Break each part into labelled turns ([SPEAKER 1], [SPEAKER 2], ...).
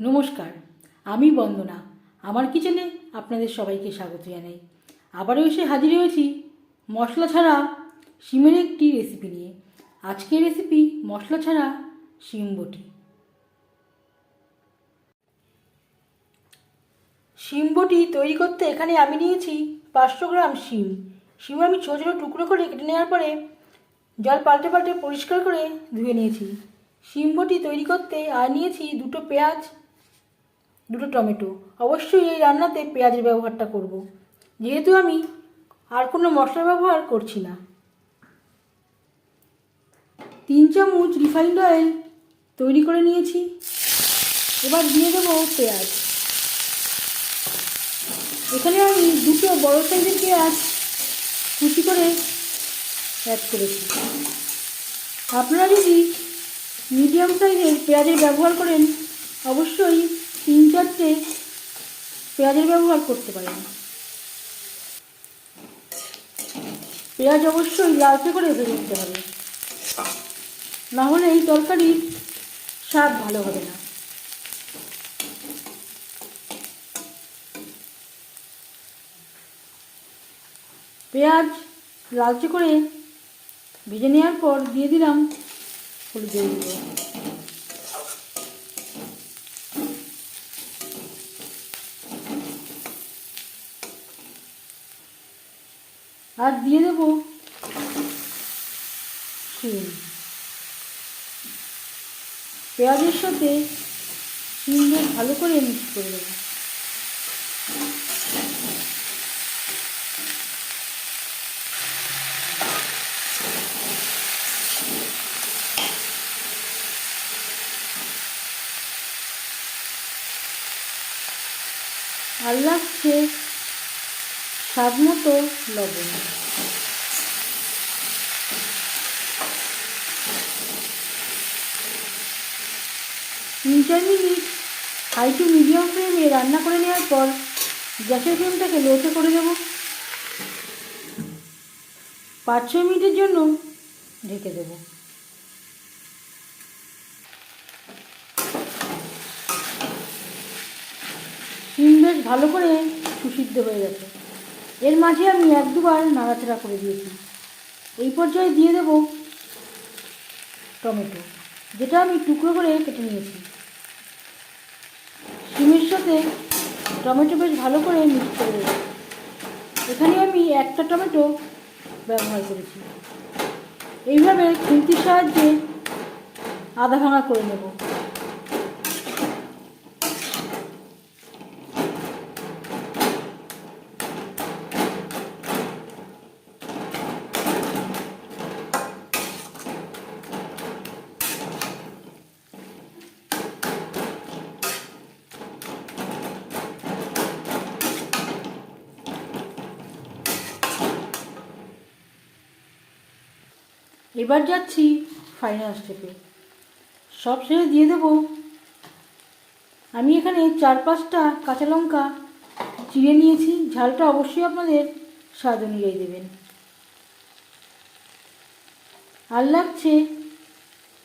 [SPEAKER 1] নমস্কার, আমি বন্দনা। আমার কিচেনে আপনাদের সবাইকে স্বাগত জানাই। আবারও এসে হাজির হয়েছি মশলা ছাড়া শিমের একটি রেসিপি নিয়ে। আজকের রেসিপি মশলা ছাড়া শিম বটি। শিম বটি তৈরি করতে এখানে আমি নিয়েছি পাঁচশো গ্রাম শিম। শিম আমি ছোটো ছোটো টুকরো করে কেটে নেওয়ার পরে জল পাল্টে পাল্টে পরিষ্কার করে ধুয়ে নিয়েছি। শিম বটি তৈরি করতে আর নিয়েছি দুটো পেঁয়াজ দুটো টমেটো। অবশ্যই এই রান্নাতে পেঁয়াজের ব্যবহারটা করব। যেহেতু আমি আর কোনো মশলা ব্যবহার করছি না। তিন চামচ রিফাইন্ড অয়েল তৈরি করে নিয়েছি। এবার দিয়ে দেবো পেঁয়াজ। এখানে আমি দুটো বড় সাইজের পেঁয়াজ কুচি করে অ্যাড করেছি। আপনারা যদি মিডিয়াম সাইজের পেঁয়াজের ব্যবহার করেন, অবশ্যই তিন চারটে পেঁয়াজের ব্যবহার করতে পারেন। পেঁয়াজ অবশ্যই লালচে করে ভেজে নিতে হবে। না হলে এই তরকারির স্বাদ ভালো হবে না। পেঁয়াজ লালচে করে ভেজে নেওয়ার পর দিয়ে দিলাম হলুদের গুঁড়ো। আর দিয়ে দেব শিম। পেঁয়াজের সাথে শিম বেশ ভালো করে মিক্স করে দেবো। আর লাগছে স্বাদ মতো লবণ। তিন চার মিনিট হাই টু মিডিয়াম ফ্লেমে রান্না করে নেওয়ার পর গ্যাসের ফ্লেমটাকে লোতে করে দেব। পাঁচ ছয় মিনিটের জন্য ঢেকে দেব। শিম বেশ ভালো করে সুসিদ্ধ হয়ে গেছে। এর মাঝে আমি এক দুবার নাড়াচাড়া করে দিয়েছি। এই পর্যায়ে দিয়ে দেব টমেটো, যেটা আমি টুকরো করে কেটে নিয়েছি। শিমের সাথে টমেটো বেশ ভালো করে মিক্স করে দেবো এখানে আমি একটা টমেটো ব্যবহার করেছি। এইভাবে খুন্তির সাহায্যে আধা ভাঙা করে নেব। এবার যাচ্ছি ফাইনাল স্টেপে সব শেষে দিয়ে দেবো। আমি এখানে চার পাঁচটা কাঁচা লঙ্কা চিড়ে নিয়েছি, ঝালটা অবশ্যই আপনাদের স্বাদ অনুযায়ী দেবেন। আর লাগছে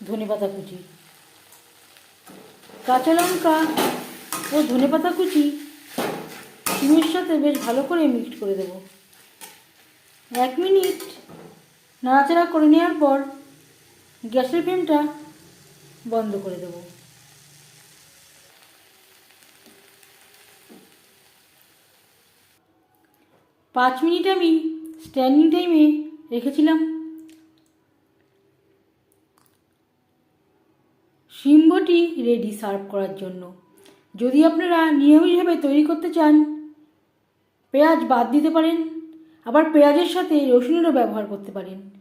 [SPEAKER 1] ধনেপাতা কুচি। কাঁচা লঙ্কা ও ধনেপাতা কুচি ডিমের সাথে বেশ ভালো করে মিক্সড করে দেবো। এক মিনিট নাড়াচাড়া করে নেওয়ার পর গ্যাসের ফ্লেমটা বন্ধ করে দেব। পাঁচ মিনিট আমি স্ট্যান্ডিং টাইমে রেখেছিলাম। শিমবটি রেডি সার্ভ করার জন্য। যদি আপনারা নিয়মিতভাবে তৈরি করতে চান, পেঁয়াজ বাদ দিতে পারেন, আবার পেঁয়াজের সাথে রসুনেরও ব্যবহার করতে পারেন।